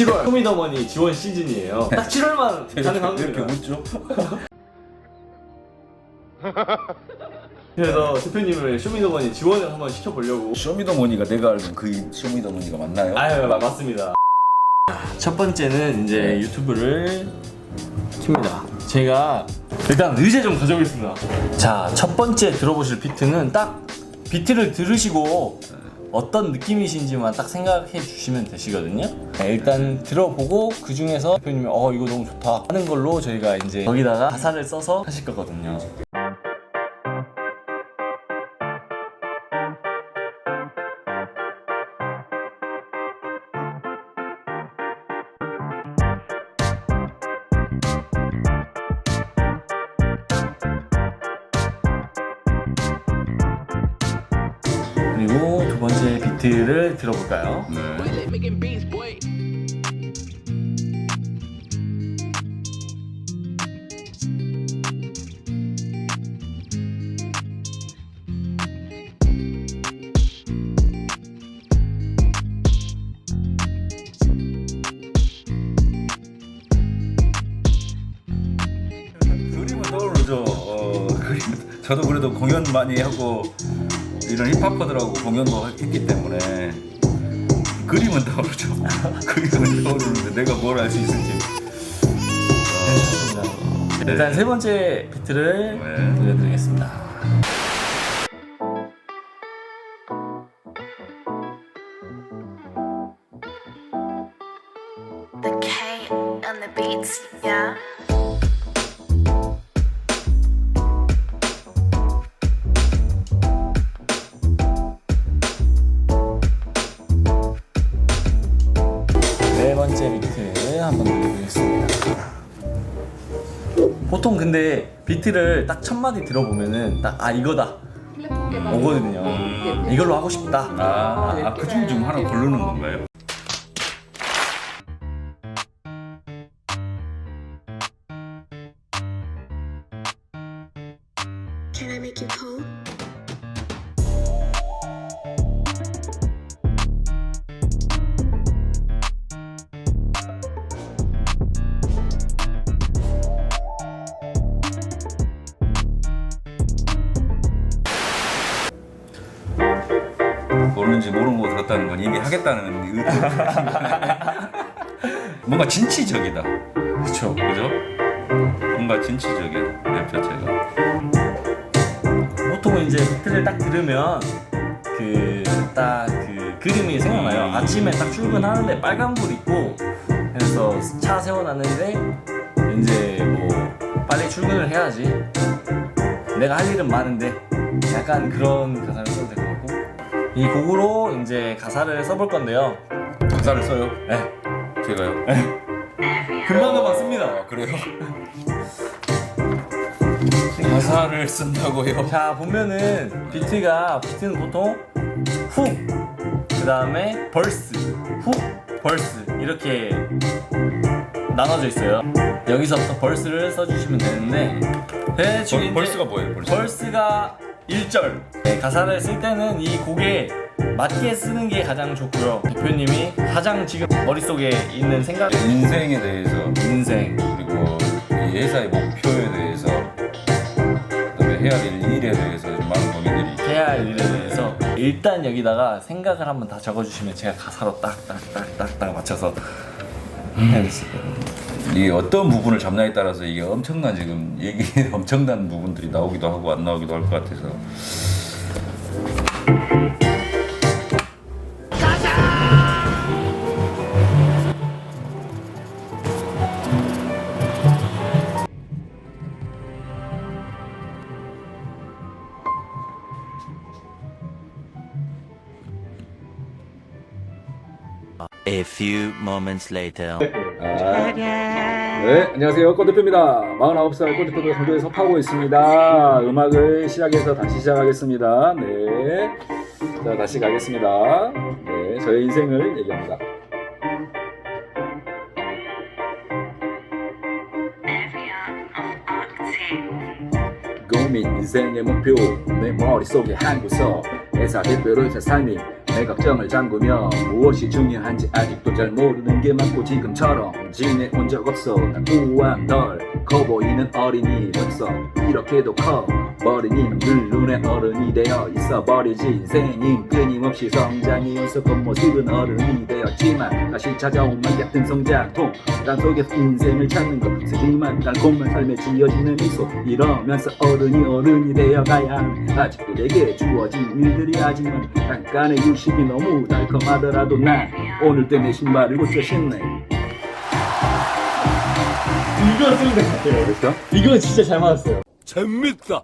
7월 쇼미더머니 지원 시즌이에요. 딱 7월만 가능한 이렇게 겁니다. 묻죠? 그래서 대표님을 쇼미더머니 지원을 한번 시켜보려고. 쇼미더머니가 내가 알고 그 쇼미더머니가 맞나요? 아유 마- 맞습니다. 첫 번째는 이제 유튜브를 킵니다. 제가 일단 의제 좀 가져오겠습니다. 자, 첫 번째 들어보실 비트는 딱 비트를 들으시고 어떤 느낌이신지만 딱 생각해 주시면 되시거든요. 네, 일단 들어보고 그 중에서 대표님이 어 이거 너무 좋다 하는 걸로 저희가 이제 거기다가 가사를 써서 하실 거거든요. 비트를 들어볼까요? 네. 그림은 떠오르죠. 어, 그림. 저도 그래도 공연 많이 하고 이런 힙합퍼들하고 공연도 했기 때문에 그림은 떠오르죠. 그림은 떠오르는데 내가 뭘 알 수 있을지. 어, 일단 세 번째 비트를 네. 들려드리겠습니다. The K on the beats, yeah. 보통 근데 비트를 딱 첫 마디 들어보면은 딱 아 이거다 오거든요. 이걸로 하고 싶다. 아, 아, 그중중 하나 고르는 건가요? Can I make you cold? 모르는 거 들었다는 건 이미 하겠다는 의도. 뭔가 진취적이다. 그렇죠. 그죠? 뭔가 진취적이야 랩 자체가. 보통 이제 비트를 딱 들으면 그 딱 그 그 림이 생각나요. 음. 아침에 딱 출근하는데 빨간불 있고 그래서 차 세워놨는데 이제 뭐 빨리 출근을 해야지. 내가 할 일은 많은데 약간 그런 가사를 같고 이 곡으로 이제 가사를 써볼 건데요. 가사를 써요? 네, 제가요? 금방 금방 씁니다. 아 그래요? 가사를 쓴다고요? 자 보면은 비트가 비트는 보통 훅 그 다음에 벌스 훅 벌스 이렇게 나눠져 있어요 여기서부터 벌스를 써주시면 되는데 대충 벌, 이제 벌스가 뭐예요? 벌스? 벌스가 1절. 네, 가사를 쓸 때는 이 곡에 맞게 쓰는 게 가장 좋고요. 대표님이 가장 지금 머릿속에 있는 생각. 인생에 대해서 인생. 그리고 이 회사의 목표에 대해서 그다음에 해야 될 일에 대해서 좀 많은 고민들이 해야 할 일에 대해서 일단 여기다가 생각을 한번 다 적어주시면 제가 가사로 딱딱딱딱딱 맞춰서 이 어떤 부분을 잡냐에 따라서 이게 엄청난 지금 얘기 엄청난 부분들이 나오기도 하고 안 나오기도 할 것 같아서 A few moments later. 네, 안녕하세요. 꽃대표입니다. 49살 꽃대표도 성조에 섭하고 있습니다. 음악을 시작해서 다시 시작하겠습니다. 네. 자, 다시 가겠습니다. 네, 저의 인생을 얘기합니다. 고민 인생의 목표 내 머릿속에 한 구석 회사 대표로 제 삶이 내 걱정을 잠그며 무엇이 중요한지 아직도 잘 모르는 게 많고 지금처럼 지내온 적 없어 난 우아한 널 커보이는 어린이 벌써 이렇게도 커 버린 이놈들 눈에 어른이 되어 있어 버리지. 인생인 끊임없이 성장이 있어 겉모습은 어른이 되었지만 다시 찾아온 말 같은 성장통 난 속에서 인생을 찾는 것. 쓰지만 달콤한 삶에 지어지는 미소. 이러면서 어른이 어른이 되어가야 아직도 내게 주어진 일들이 하지만 잠깐의 휴식이 너무 달콤하더라도 난 오늘 때내 신발을 고쳐 신네. 이거 쓰면 될것 같아요. 이거 진짜 잘 맞았어요. 재밌다.